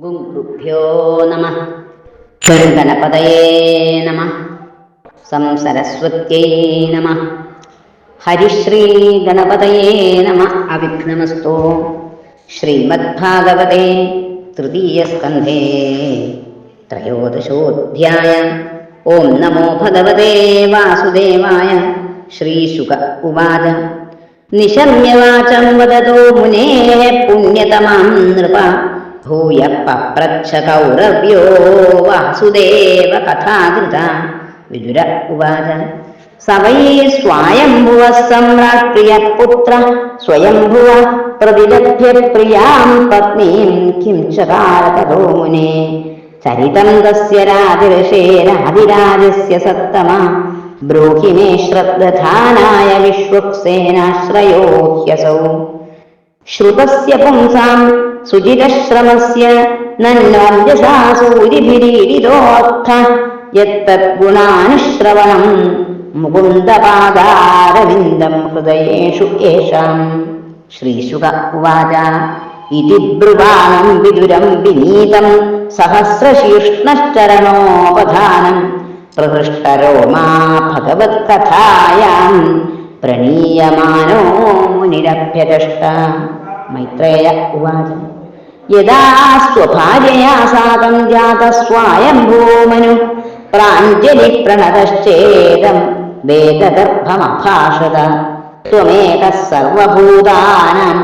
ഗുരുഭ്യോ നമ. ഗണപതയേ നമ. സംസരസ്വത്യേ നമ. ഹരിശ്രീ ഗണപതയേ നമ. അവിഘ്നമസ്തു. ശ്രീമദ്ഭാഗവതേ തൃതീയസ്കന്ധേ. ത്രയോദശോധ്യായ. ഓം നമോ ഭഗവതേ വാസുദേവായ. ശ്രീശുക ഉവാച. നിശമ്യവാചം വദതോ മുനേ പുണ്യതമാം നൃപ. भूय पप्रच्छ कौरव्यो वासुदेव कथा कृता विदुर उवाच स वै स्वायम्भुवः सम्राट् प्रियपुत्र स्वयम्भुव प्रतिलभ्य प्रियां पत्नीं किं चकारकरो मुने चरितं तस्य राजऋषेराधिराजस्य सत्तमा ब्रूहि मे श्रद्धानाय विश्वक्सेनाश्रयो ह्यसौ श्रुतस्य पुंसाम् സുചിരശ്രമസ്യ നന്നോഞ്ജസാ സൂരിഭിരീഡിതോർത്ഥ യത്തദ്ഗുണാനുശ്രവണം മുകുന്ദപാദാരവിന്ദം ഹൃദയേഷു യേഷാം ശ്രീശുക ഉവാച. ഇതി ബ്രുവാണം വിദുരം വിനീതം. സഹസ്രശീർഷ്ണശ്ചരണോപധാനം പ്രഹൃഷ്ടരോമാ ഭഗവത്കഥായാം. പ്രണീയമാനോ മുനിരഭ്യദഷ്ട മൈത്രേയ ഉവാച. यदा स्वभार्यया साकं जातः स्वायम् भूमनु वेदगर्भमभाषत। त्वमेकः सर्वभूतानां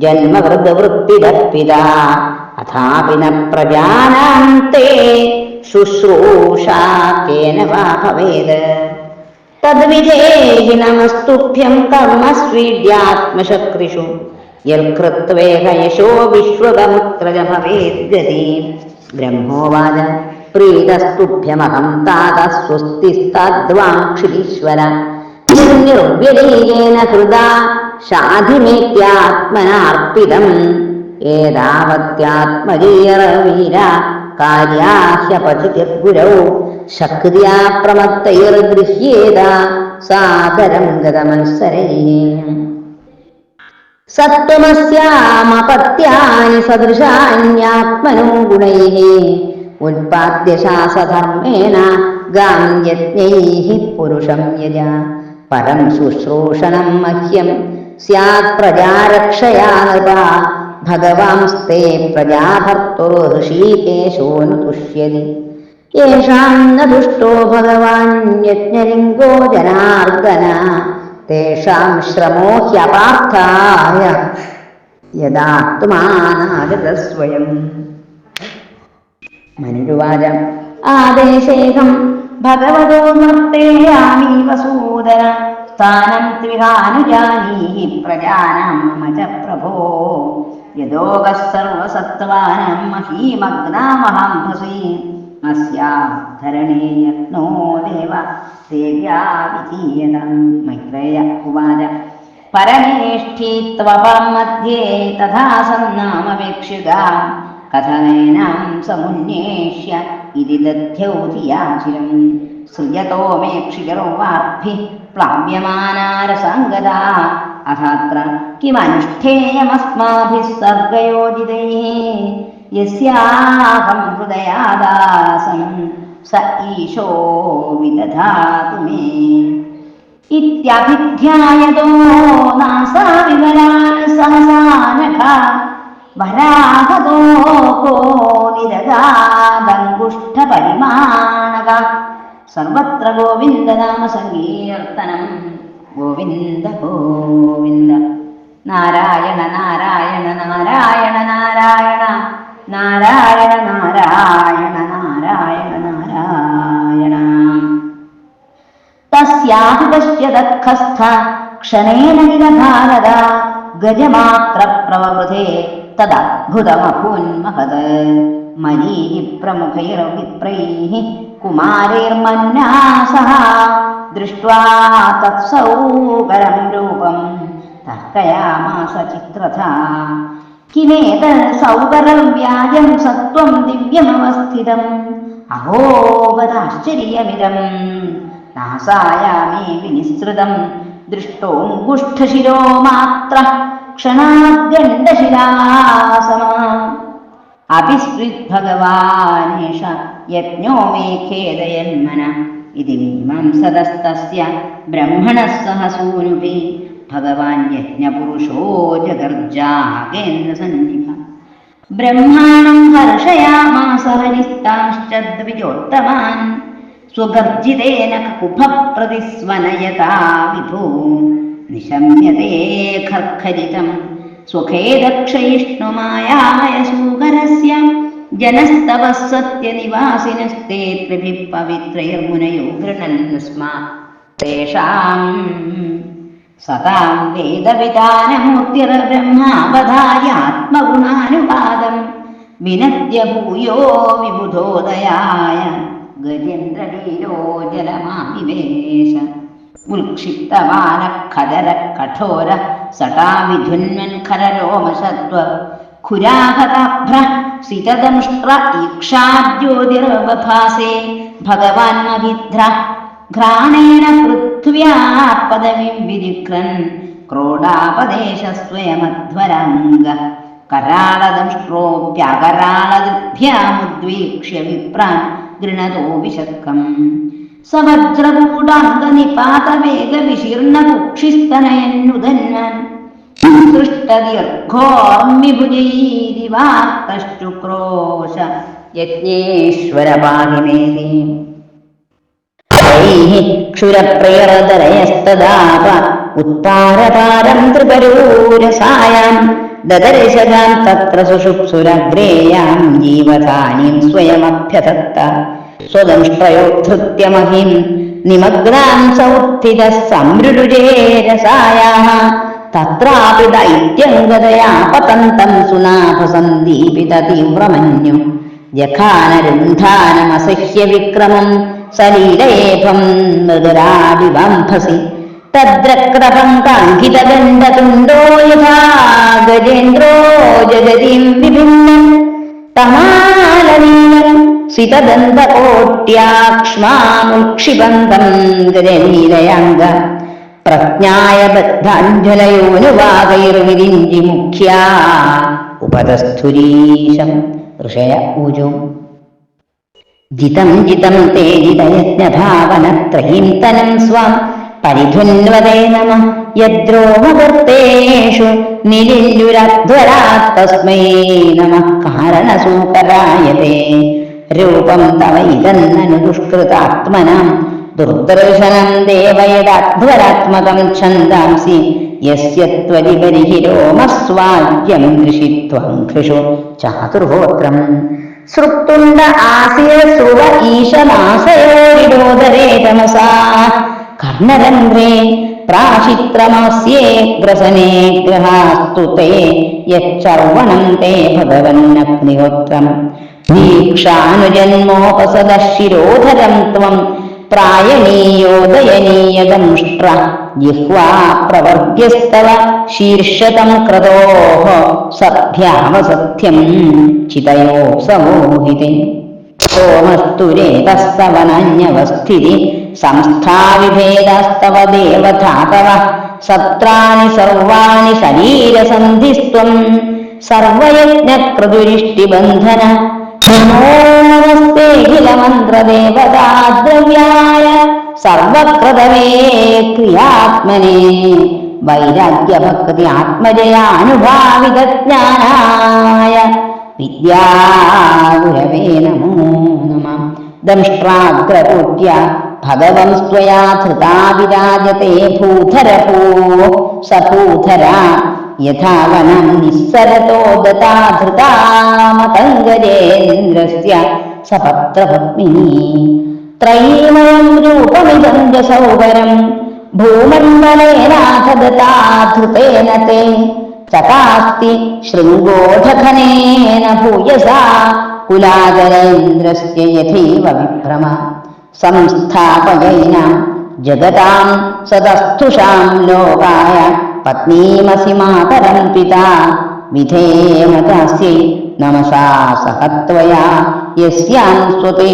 जन्मवृद्धवृत्तिदर्पिता अथापि न प्रजानान्ते शुश्रूषा केन वा भवेद। तद्विधेहि नमस्तुभ्यं कर्म स्वीड्यात्मशक्रिषु യൽകൃത്വേഹ യശോ വിശ്വകമുത്രജ ഭവേദ്ഗതി ബ്രഹ്മോവാച പ്രീതസ്തുഭ്യമഹം താത സ്വസ്തിസ്തദ്വാക്ഷീശ്വര നിർവ്യലീയേന ഹൃദാ ഷാധിമേത്യാത്മനാർപ്പിതം ഏതാവത്യാത്മജീയറവീര കാര്യാഹ്യപതിർഗുരൗ ശക്ര്യാ പ്രമത്തൈർഗൃഹ്യേത സാദരം ഗതമത്സരേ. സത്വമസ്യാമപത്യാനി സദൃശാന്യാത്മനോ ഗുണൈ ഉൽപാദ്യ ശാസധർമ്മേണ ഗാം യജ്ഞൈः പുരുഷം യജ. പരം ശുശ്രൂഷണം മഹ്യം സ്യാത് പ്രജാരക്ഷയാ നൃപ. ഭഗവാംസ്തേ പ്രജാഭർത്തുർഹൃഷീകേശോ ന തുഷ്യതി. യേഷാം ന ദുഷ്ടോ ഭഗവാൻ യജ്ഞലിംഗോ ജനാർദ്ദന. തേഷാം ശ്രമോ ഹ്യപാർത്ഥായ യഥാത്മാനാഗത സ്വയം മനുരുവാച ആദേശേഹം ഭഗവതോ നർത്തേയാമി വസൂദന സ്ഥാനം ത്രിഹാനുജാനീ പ്രജാനാം മമ ച പ്രഭോ മഹീമഗ്നാമഹം ഭസീ മഹീമഗ്നാമഹാംഭസി അസ്യാധരണേ യത്നോ ദേവ ദേവ്യാ വിധീയതാം മൈത്രേയ ഉവാച പരമേഷ്ഠീത്വപം മധ്യേ തഥാ സന്നാമപേക്ഷിക കഥനേനാം സമുന്യേഷ്യ ഇതി ദധ്യൗതിയാചിരം സൃജതോ മേക്ഷികരോ വാർഭി പ്ലാവ്യമാനാരസംഗത അഥാത്ര കിമനുഷ്ഠേയമസ്മാഭിः സർഗയോജിതൈः യസ്യാഹം ഹൃദയാദാസം स ईशो विदधातु मे इत्यभिध्यायदो नासा विवरान् सहसा नखा वराहदो को निरगादङ्गुष्ठपरिमाणग सर्वत्र गोविन्दनामसङ्कीर्तनं गोविन्द गोविन्द नारायण नारायण नारायण नारायण नारायण नारायण नारायण സ്യാഭിപശ്യതഃസ്ഥ ക്ഷണേന നിലഭാരത ഗജമാത്ര പ്രവൃതേ തദ്ഭുതമഭൂന്മഹത് മരീചി പ്രമുഖൈർവിപ്രൈः കുമാരൈർമന്നാ സഹ ദൃഷ്ട്വാ തത്സൗകരം രൂപം. തർക്കയാമാസ ചിത്രഥ കിമേത് സൗകരം വ്യാജം സത്വം ദിവ്യമവസ്ഥിതം. അഹോവതാശ്ചര്യമിതം नासायामे विनिःसृतम् दृष्टोऽङ्गुष्ठशिरो मात्र क्षणाद्रण्डशिलास अपि स्विद्भगवानेष यज्ञो मे खेदयन्मन। इति मीमांसदस्तस्य ब्रह्मणः सह सूरुभिः भगवान् यज्ञपुरुषो जगर्जाकेन्द्रन्निह ब्रह्माणम् हर्षयामासनिस्तांश्च द्विजोत्तमान्। സ്വഗർജിതേന കുഭപ്രതിസ്വനയതാ വിഭൂ നിശമ്യതേ ഖർഖരിതം. സ്വഖേദക്ഷയിഷ്ണുമായായ സൂകരസ്യ ജനസ്തവ സത്യനിവാസിനസ്തേ ത്രിഭിः പവിത്രൈർമുനയോ ഗൃണन् സ്മ തേഷാം സതാം വേദവിധാനമൂർത്തിർബ്രഹ്മാവധായാത്മഗുണാനുപാദം വിനദ്യ ഭൂയോ വിബുധോദയായ ഗജേന്ദ്രലീലോ ജലമാവിവേശ ഉൽക്ഷിപ്തമാനഖദര കഠോര സടാവിധുന്വൻ ഖരരോമശത്വ ഖുരാഹതാഭ്ര സിതദംഷ്ട്ര ഈക്ഷാദ്യോതിർവഭാസേ ഭഗവാൻ മഹിദ്ര ഘ്രാണേന പൃഥ്വ്യാപദവിം വിരിക്രൻ ക്രോഡാപദേശ സ്വയമധ്വരംഗ കരാളദംഷ്ട്രോപ്യകരാളദൃഭ്യാമുദ്വീക്ഷ്യ വിപ്രാൻ. ഗൃണതോ വിശക്കം സവജ്രകൂടാംഗനിപാതവേഗവിശീർണകുക്ഷിസ്തനയന്നുദന്വൻ സൃഷ്ടദീർഘോർമിഭുജൈരിവാക്തശ്ചുക്രോശ യജ്ഞേശ്വര പാഹിമേതി ക്ഷുരപ്രിയതരയസ്തദാപ ഉത്താരപാരം ത്രിപരൂരസായാം ദദർശതാം തത്ര സുഷുപ്സുരഗ്രേയാം ജീവധാനീം സ്വയമഭ്യതത്ത. സ്വദംഷ്ട്രയോദ്ധൃത്യ മഹിം നിമഗ്നാം സൗത്ഥിത സംരുരുചേരസായാः തത്രാപി ദൈത്യംഗതയാ പതന്തം സുനാഭസന്ദീപിത തീവ്രമന്യു ജഖാനരുന്ധാനമസഹ്യ വിക്രമം സലീലയേഭം മൃദുരാടിവംഭസി തദ്രക്രപം കാങ്കിതദണ്ഡതുണ്ടോ യഥാ ഗജേന്ദ്രോ ജഗതിം വിഭിന്നം തമാലനീലം സിതദന്തകോട്യാക്ഷ്മാമുക്ഷിബന്ധം ഗജനീലയാംഗ പ്രജ്ഞായ ബദ്ധാഞ്ജലയോനുവാകൈർവിരിഞ്ചി മുഖ്യ ഉപതസ്ഥുരീശം ഋഷയ ഊജോ. ജിതം ജിതം തേ ജിതയജ്ഞഭാവനത്രയീം തനം സ്വാം പരിധുന്വതേ നമ യദ്രോമകർത്തേഷു നിലില്ലുരധ്വരാത്തസ്മൈ നമ കാരണസൂകരായതേ രൂപം തവ ഇതന്നനു ദുഷ്കൃതാത്മനാം. ദുർദർശനം ദേവയദധ്വരാത്മകം ഛന്ദാംസി. യസ്യ ത്വരിപരിഹിരോമസ്വാദ്യം ദൃശിത്വം ഘൃഷു ചാതുർഹോത്രം. സൃക്തുണ്ട ആസിയ സുവ ഈശമാസയോരിടോദരേ തമസാ കർണരന്ധ്രേ പ്രാശിത്രമാസ്യേ ഗ്രസനേ ഗ്രഹാസ്തു തേ യച്ചർവണം തേ ഭഗവന്നഗ്നിഹോത്രം ദീക്ഷാനുജന്മോപസദശിരോധരം ത്വം പ്രായണീയോദയനീയദംഷ്ട്ര ജിഹ്വാ പ്രവർഗ്യസ്തവ ശീർഷതം ക്രതോഹ സഭ്യാവസത്യം ചിതയോ സമോഹിതേ സോമസ്തുരേതസ്തവനന്യവസ്ഥിതി സംസ്ഥാവിഭേദസ്തവ ദേവധാതവ സത്രാണി സർവാണി ശരീരസന്ധിസ്ത്വം. സർവയജ്ഞക്രതുരിഷ്ടിബന്ധന നമോസ്തേഖിലമന്ത്രദേവതാദ്രവ്യായ സർവക്രതമേ ക്രിയാത്മനെ. വൈരാഗ്യഭക്തി ആത്മജയാനുഭാവിതജ്ഞാനായ വിദ്യാഗുരവേ നമോ നമ. ദംഷ്ട്രാഗ്രകൂട്യ ഭഗവം സ്വയാ ധൃതാ വിരാജത്തെ ഭൂധരഭൂ സഭൂധര യഥാവനം നിസ്സരതോ ദതാ ധൃതാമതംഗജേന്ദ്രസ്യ സപത്രപത്മിനി ത്രയീമയം രൂപമിദം ജസൗകരം ഭൂമണ്ഡലേനാഥ ദതാ ധൃതേന തേ ചകാസ്തി ശൃംഗോധഖനേന ഭൂയസാ കുലാചലേന്ദ്രസ്യ യഥൈവ വിഭ്രമ संस्थापनेन जगतां सदस्थुषां लोकाय पत्नीमसि मातरं पिता विधेहतासि नमसा सह त्वया यस्यां सुते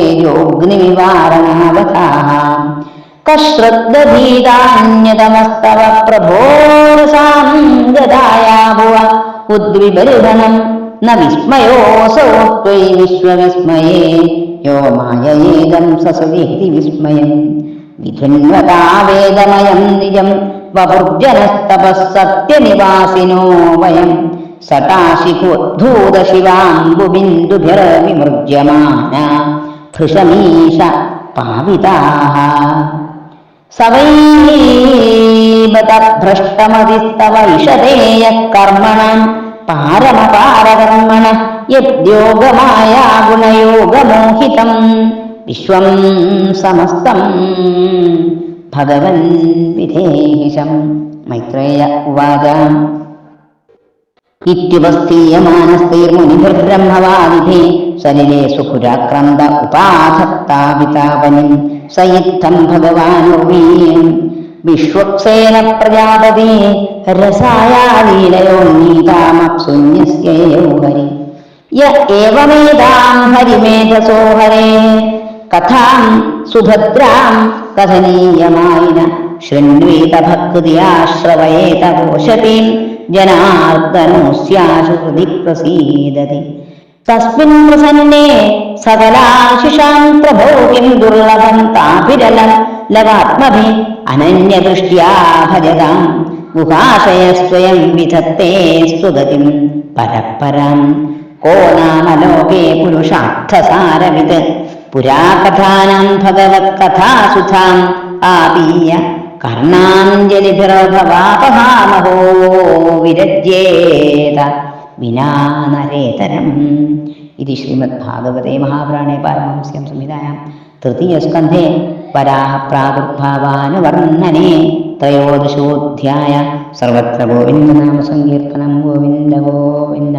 कश्रद्दधीतान्यतमस्तव प्रभोरसां प्रभोरसामि गदाया भव उद्विबलिधनम् न विस्मयोऽसौ त्वयि विश्वविस्मये यो माय एदम् स विस्मयम् विधिन्वता वेदमयं निजं वपुर्जनस्तपः सत्यनिवासिनो वयम् सकाशिकोद्धूतशिवाम्बुबिन्दुभिरविमृज्यमाना भृशमीश पाविताः। स वैमतभ्रष्टमतिस्तव इषदेयः कर्मणा പാരമപാരകർമ്മണ യദ്യോഗമായ ഗുണയോഗമോഹിതം. വിശ്വം സമസ്തം ഭഗവൻ വിദേശം മൈത്രേയ ഉവാച. ഇത്യുപസ്ഥീയമാനസ്തൈർമുനിഭിർബ്രഹ്മവാദിഭി സലിലെ സുഖുരാക്രന്ത ഉപാധത്താപിതാപനിം സയുദ്ധം ഭഗവാനുർവീം വിശ്വക്സേന പ്രജാപതി रसायालीनयो नीतामप्सून्यस्य हरि य एवमेताम् हरिमेधसोहरे। कथां सुभद्रां कथनीयमायिन। शृण्वेतभक्तियाश्रवयेत पोषती जनार्दनो स्याशुकृति प्रसीदति। तस्मिन् प्रसन्ने सकलाशिषां प्रभो किं दुर्लभं ताभिरलं लवात्मभि अनन्यदृष्ट्या भजताम्। ഗുഹാശയ സ്വയം വിധത്തെ സ്തുതതിം. പരപ്പരം കോ നാമ ലോകേ പുരുഷാർത്ഥസാരവിത് പുരാകഥാനം ഭഗവത് കഥാസുധാം ആദീയ കർണാഞ്ജലിഭിർഭവാപഹാമഹോ വിരജ്യേത വിനാനരേതരം. ഇത് ശ്രീമദ്ഭാഗവതേ മഹാപുരാണേ പാരമഹംസ്യം സംഹിതായാം തൃതീയസ്കന്ധേ വരാഹ ത്രയോദശോധ്യായ സർവത്ര ഗോവിന്ദനാമ സങ്കീർത്തനം ഗോവിന്ദ ഗോവിന്ദ